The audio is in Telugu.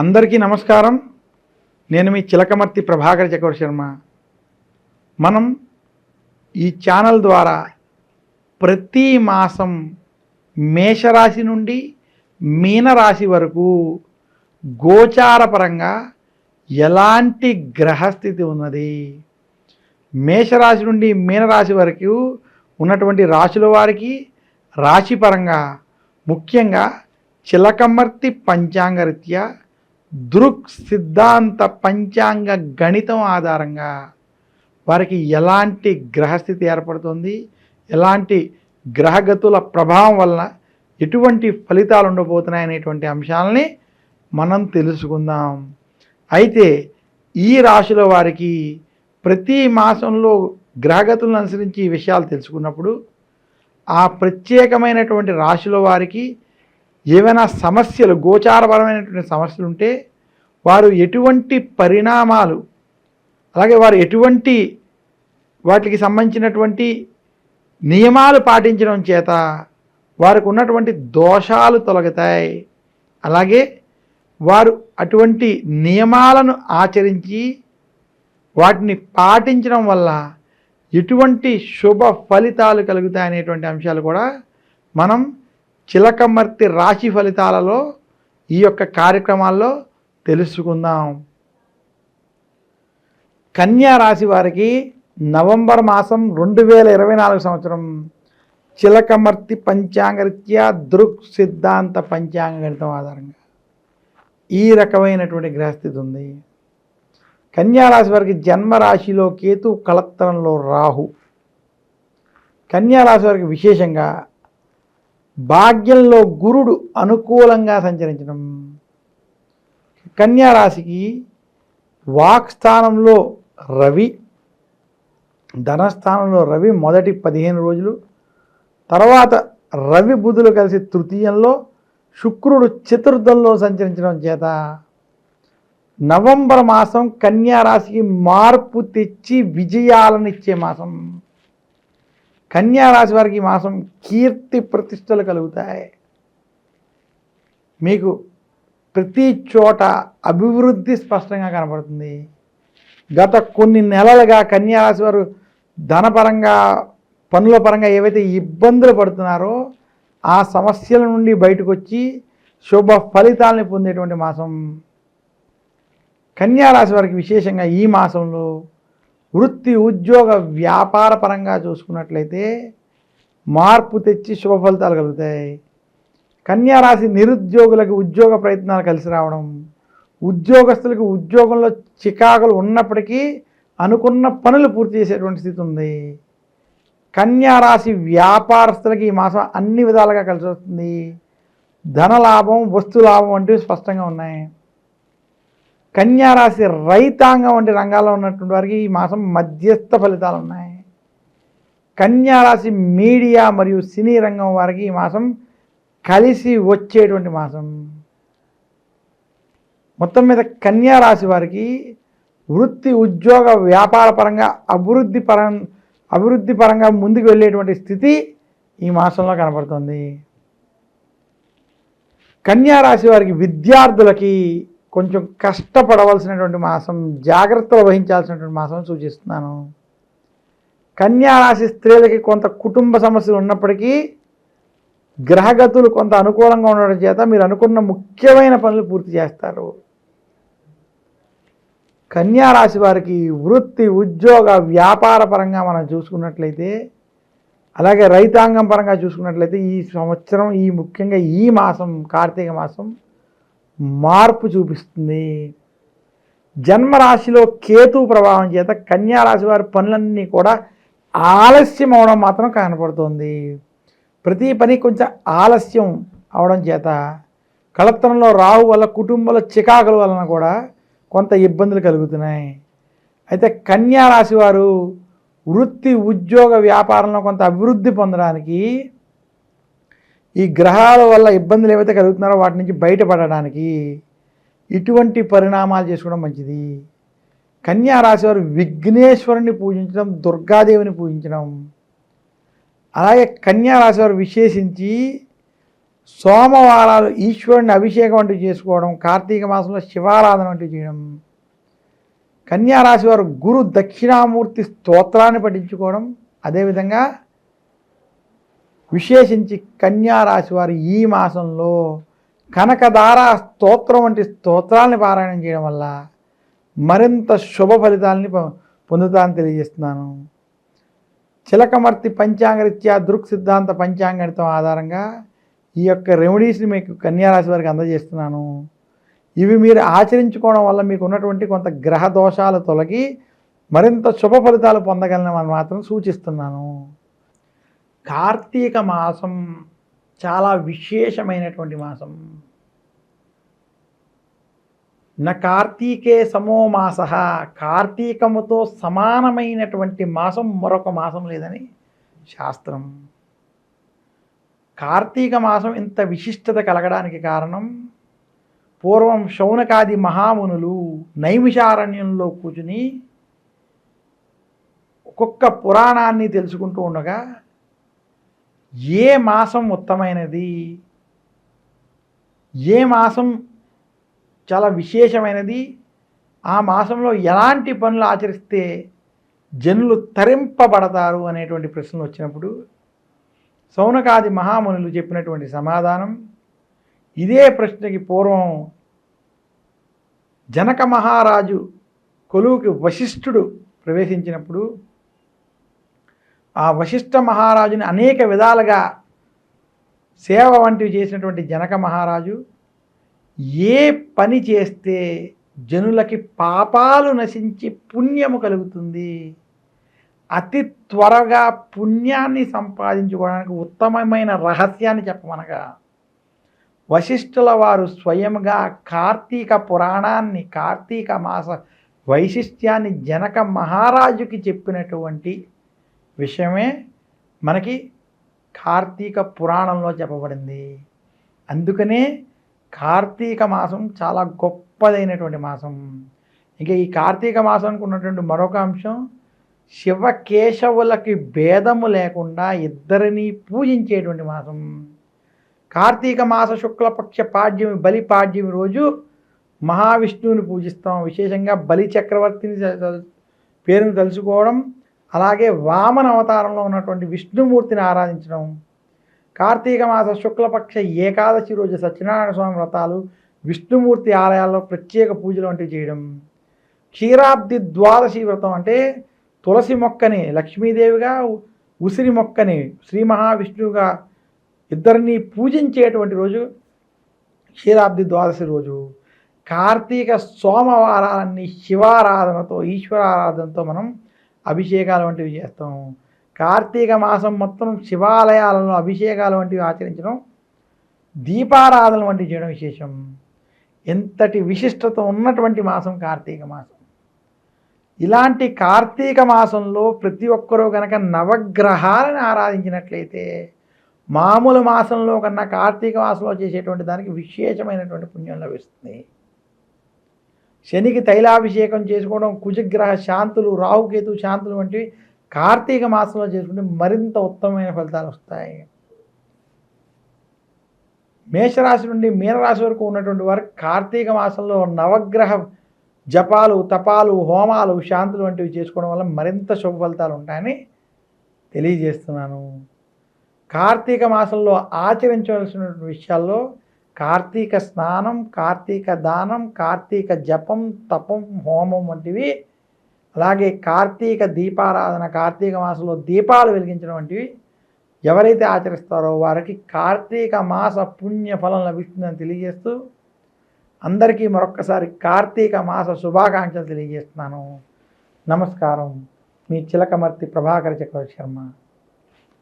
అందరికీ నమస్కారం. నేను మీ చిలకమర్తి ప్రభాకర్ చక్రవర్తి శర్మ. మనం ఈ ఛానల్ ద్వారా ప్రతి మాసం మేషరాశి నుండి మీనరాశి వరకు గోచారపరంగా ఎలాంటి గ్రహస్థితి ఉన్నది? మేషరాశి నుండి మీనరాశి వరకు ఉన్నటువంటి రాశుల వారికి రాశిపరంగా ముఖ్యంగా చిలకమర్తి పంచాంగరీత్యా దృక్ సిద్ధాంత పంచాంగ గణితం ఆధారంగా వారికి ఎలాంటి గ్రహస్థితి ఏర్పడుతుంది ఎలాంటి గ్రహగతుల ప్రభావం వలన ఎటువంటి ఫలితాలు ఉండబోతున్నాయి అనేటువంటి అంశాలని మనం తెలుసుకుందాం. అయితే ఈ రాశుల వారికి ప్రతి మాసంలో గ్రహగతులను అనుసరించి ఈ విషయాలు తెలుసుకున్నప్పుడు ఆ ప్రత్యేకమైనటువంటి రాశుల వారికి ఏవైనా సమస్యలు గోచారపరమైనటువంటి సమస్యలు ఉంటే వారు ఎటువంటి పరిణామాలు అలాగే వారు ఎటువంటి వాటికి సంబంధించినటువంటి నియమాలు పాటించడం చేత వారికి ఉన్నటువంటి దోషాలు తొలగుతాయి. అలాగే వారు అటువంటి నియమాలను ఆచరించి వాటిని పాటించడం వల్ల ఎటువంటి శుభ ఫలితాలు కలుగుతాయి అనేటువంటి అంశాలు కూడా మనం చిలకమర్తి రాశి ఫలితాలలో ఈ యొక్క కార్యక్రమాల్లో తెలుసుకుందాం. కన్యా రాశి వారికి నవంబర్ మాసం రెండు వేల ఇరవై నాలుగు సంవత్సరం చిలకమర్తి పంచాంగరీత్యా దృక్ సిద్ధాంత పంచాంగ గణితం ఆధారంగా ఈ రకమైనటువంటి గ్రహస్థితి ఉంది. కన్యారాశి వారికి జన్మరాశిలో కేతు కలత్తరంలో రాహు. కన్యారాశి వారికి విశేషంగా భాగ్యంలో గురుడు అనుకూలంగా సంచరించడం. కన్యారాశికి వాక్స్థానంలో వాక్ స్థానంలో రవి ధనస్థానంలో రవి మొదటి పదిహేను రోజులు. తర్వాత రవి బుధులు కలిసి తృతీయంలో శుక్రుడు చతుర్థంలో సంచరించడం చేత నవంబర్ మాసం కన్యా రాశికి మార్పు తెచ్చి విజయాలను ఇచ్చే మాసం. కన్యారాశి వారికి మాసం కీర్తి ప్రతిష్టలు కలుగుతాయి. మీకు ప్రతి చోట అభివృద్ధి స్పష్టంగా కనపడుతుంది గత కొన్ని నెలలుగా కన్యారాశి వారు ధనపరంగా పనుల పరంగా ఏవైతే ఇబ్బందులు పడుతున్నారో ఆ సమస్యల నుండి బయటకు వచ్చి శుభ ఫలితాలని పొందేటువంటి మాసం. కన్యారాశి వారికి విశేషంగా ఈ మాసంలో వృత్తి ఉద్యోగ వ్యాపార పరంగా చూసుకున్నట్లయితే మార్పు తెచ్చి శుభ ఫలితాలు కలుగుతాయి. కన్యారాశి నిరుద్యోగులకు ఉద్యోగ ప్రయత్నాలు కలిసి రావడం ఉద్యోగస్తులకు ఉద్యోగంలో చికాకులు ఉన్నప్పటికీ అనుకున్న పనులు పూర్తి చేసేటువంటి స్థితి ఉంది. కన్యారాశి వ్యాపారస్తులకి ఈ మాసం అన్ని విధాలుగా కలిసి వస్తుంది. ధన లాభం వస్తు లాభం వంటివి స్పష్టంగా ఉన్నాయి. కన్యారాశి రైతాంగం వంటి రంగాల్లో ఉన్నటువంటి వారికి ఈ మాసం మధ్యస్థ ఫలితాలు ఉన్నాయి. కన్యారాశి మీడియా మరియు సినీ రంగం వారికి ఈ మాసం కలిసి వచ్చేటువంటి మాసం. మొత్తం మీద కన్యా రాశి వారికి వృత్తి ఉద్యోగ వ్యాపార పరంగా అభివృద్ధి పరం అభివృద్ధి పరంగా ముందుకు వెళ్ళేటువంటి స్థితి ఈ మాసంలో కనపడుతుంది కన్యా రాశి వారికి విద్యార్థులకి కొంచెం కష్టపడవలసినటువంటి మాసం జాగ్రత్తలు వహించాల్సినటువంటి మాసం సూచిస్తున్నాను. కన్యా రాశి స్త్రీలకి కొంత కుటుంబ సమస్యలు ఉన్నప్పటికీ గ్రహగతులు కొంత అనుకూలంగా ఉండడం చేత మీరు అనుకున్న ముఖ్యమైన పనులు పూర్తి చేస్తారు. కన్యా రాశి వారికి వృత్తి ఉద్యోగ వ్యాపార పరంగా మనం చూసుకున్నట్లయితే అలాగే రైతాంగం పరంగా చూసుకున్నట్లయితే ఈ సంవత్సరం ఈ ముఖ్యంగా ఈ మాసం కార్తీక మాసం మార్పు చూపిస్తుంది. జన్మరాశిలో కేతు ప్రభావం చేత కన్యా రాశి వారి పనులన్నీ కూడా ఆలస్యం అవడం మాత్రం కనపడుతుంది. ప్రతి పని కొంచెం ఆలస్యం అవడం చేత కళత్తనంలో రావు వల్ల కుటుంబాల చికాకుల వలన కూడా కొంత ఇబ్బందులు కలుగుతున్నాయి. అయితే కన్యా రాశి వారు వృత్తి ఉద్యోగ వ్యాపారంలో కొంత అభివృద్ధి పొందడానికి ఈ గ్రహాల వల్ల ఇబ్బందులు ఏవైతే కలుగుతున్నారో వాటి నుంచి బయటపడడానికి ఇటువంటి పరిణామాలు చేసుకోవడం మంచిది. కన్యా రాశి వారు విఘ్నేశ్వరుని పూజించడం దుర్గాదేవిని పూజించడం అలాగే కన్యారాశి వారు విశేషించి సోమవారాలు ఈశ్వరుని అభిషేకం వంటివి చేసుకోవడం కార్తీక మాసంలో శివారాధన వంటివి చేయడం కన్యారాశి వారు గురు దక్షిణామూర్తి స్తోత్రాన్ని పఠించుకోవడం అదేవిధంగా విశేషించి కన్యారాశి వారు ఈ మాసంలో కనకదార స్తోత్రం వంటి స్తోత్రాన్ని పారాయణం చేయడం వల్ల మరింత శుభ ఫలితాలని పొ- పొందుతానని తెలియజేస్తున్నాను. చిలకమర్తి పంచాంగరీత్యా దృక్ సిద్ధాంత పంచాంగణితం ఆధారంగా ఈ యొక్క రెమెడీస్ని మీకు కన్యారాశి వారికి అందజేస్తున్నాను. ఇవి మీరు ఆచరించుకోవడం వల్ల మీకు ఉన్నటువంటి కొంత గ్రహ దోషాలు తొలగి మరింత శుభ ఫలితాలు పొందగలనని మాత్రం సూచిస్తున్నాను. కార్తీక మాసం చాలా విశేషమైనటువంటి మాసం. న కార్తీకే సమో మాస. కార్తీకముతో సమానమైనటువంటి మాసం మరొక మాసం లేదని శాస్త్రం. కార్తీక మాసం ఇంత విశిష్టత కలగడానికి కారణం పూర్వం శౌనకాది మహామునులు నైమిషారణ్యంలో కూర్చుని ఒక్కొక్క పురాణాన్ని తెలుసుకుంటూ ఉండగా ఏ మాసం ఉత్తమైనది? ఏ మాసం చాలా విశేషమైనది. ఆ మాసంలో ఎలాంటి పనులు ఆచరిస్తే జనులు తరింపబడతారు అనేటువంటి ప్రశ్నలు వచ్చినప్పుడు సౌనకాది మహామునులు చెప్పినటువంటి సమాధానం ఇదే ప్రశ్నకి పూర్వం జనక మహారాజు కొలువుకి వశిష్ఠుడు ప్రవేశించినప్పుడు ఆ వశిష్ఠ మహారాజుని అనేక విధాలుగా సేవ వంటివి చేసినటువంటి జనక మహారాజు ఏ పని చేస్తే జనులకి పాపాలు నశించి పుణ్యము కలుగుతుంది? అతి త్వరగా పుణ్యాన్ని సంపాదించుకోవడానికి ఉత్తమమైన రహస్యాన్ని చెప్పమనగా వశిష్ఠుల వారు స్వయంగా కార్తీక పురాణాన్ని కార్తీక మాస వైశిష్ట్యాన్ని జనక మహారాజుకి చెప్పినటువంటి విషయమే మనకి కార్తీక పురాణంలో చెప్పబడింది. అందుకనే కార్తీక మాసం చాలా గొప్పదైనటువంటి మాసం. ఇంకా ఈ కార్తీక మాసానికి ఉన్నటువంటి మరొక అంశం శివకేశవులకి భేదము లేకుండా ఇద్దరిని పూజించేటువంటి మాసం. కార్తీక మాస శుక్లపక్ష పాడ్యమి బలి పాడ్యమి రోజు మహావిష్ణువుని పూజిస్తాం. విశేషంగా బలి చక్రవర్తిని పేరును తెలుసుకోవడం అలాగే వామన అవతారంలో ఉన్నటువంటి విష్ణుమూర్తిని ఆరాధించడం. కార్తీక మాస శుక్లపక్ష ఏకాదశి రోజు సత్యనారాయణ స్వామి వ్రతాలు విష్ణుమూర్తి ఆలయాల్లో ప్రత్యేక పూజలు వంటివి చేయడం. క్షీరాబ్ది ద్వాదశి వ్రతం అంటే తులసి మొక్కని లక్ష్మీదేవిగా ఉసిరి మొక్కని శ్రీ మహావిష్ణువుగా ఇద్దరిని పూజించేటువంటి రోజు క్షీరాబ్ది ద్వాదశి రోజు. కార్తీక సోమవారాలన్నీ శివారాధనతో ఈశ్వరారాధనతో మనం అభిషేకాలు వంటివి చేస్తాం. కార్తీక మాసం మొత్తం శివాలయాలలో అభిషేకాలు వంటివి ఆచరించడం దీపారాధన వంటివి చేయడం విశేషం. ఎంతటి విశిష్టత ఉన్నటువంటి మాసం కార్తీక మాసం. ఇలాంటి కార్తీక మాసంలో ప్రతి ఒక్కరూ కనుక నవగ్రహాలను ఆరాధించినట్లయితే మామూలు మాసంలో కన్నా కార్తీక మాసంలో చేసేటువంటి దానికి విశేషమైనటువంటి పుణ్యం లభిస్తుంది. శనికి తైలాభిషేకం చేసుకోవడం కుజగ్రహ శాంతులు రాహుకేతు శాంతులు వంటివి కార్తీక మాసంలో చేసుకుంటే మరింత ఉత్తమమైన ఫలితాలు వస్తాయి. మేషరాశి నుండి మీనరాశి వరకు ఉన్నటువంటి వారు కార్తీక మాసంలో నవగ్రహ జపాలు తపాలు హోమాలు శాంతులు వంటివి చేసుకోవడం వల్ల మరింత శుభ ఫలితాలు ఉంటాయని తెలియజేస్తున్నాను. కార్తీక మాసంలో ఆచరించవలసినటువంటి విషయాల్లో కార్తీక స్నానం కార్తీక దానం కార్తీక జపం తపం హోమం వంటివి అలాగే కార్తీక దీపారాధన కార్తీక మాసంలో దీపాలు వెలిగించడం వంటివి ఎవరైతే ఆచరిస్తారో వారికి కార్తీక మాస పుణ్య ఫలం లభిస్తుందని తెలియజేస్తూ అందరికీ మరొక్కసారి కార్తీక మాస శుభాకాంక్షలు తెలియజేస్తున్నాను. నమస్కారం. మీ చిలకమర్తి ప్రభాకర్ చక్రవర్తి శర్మ.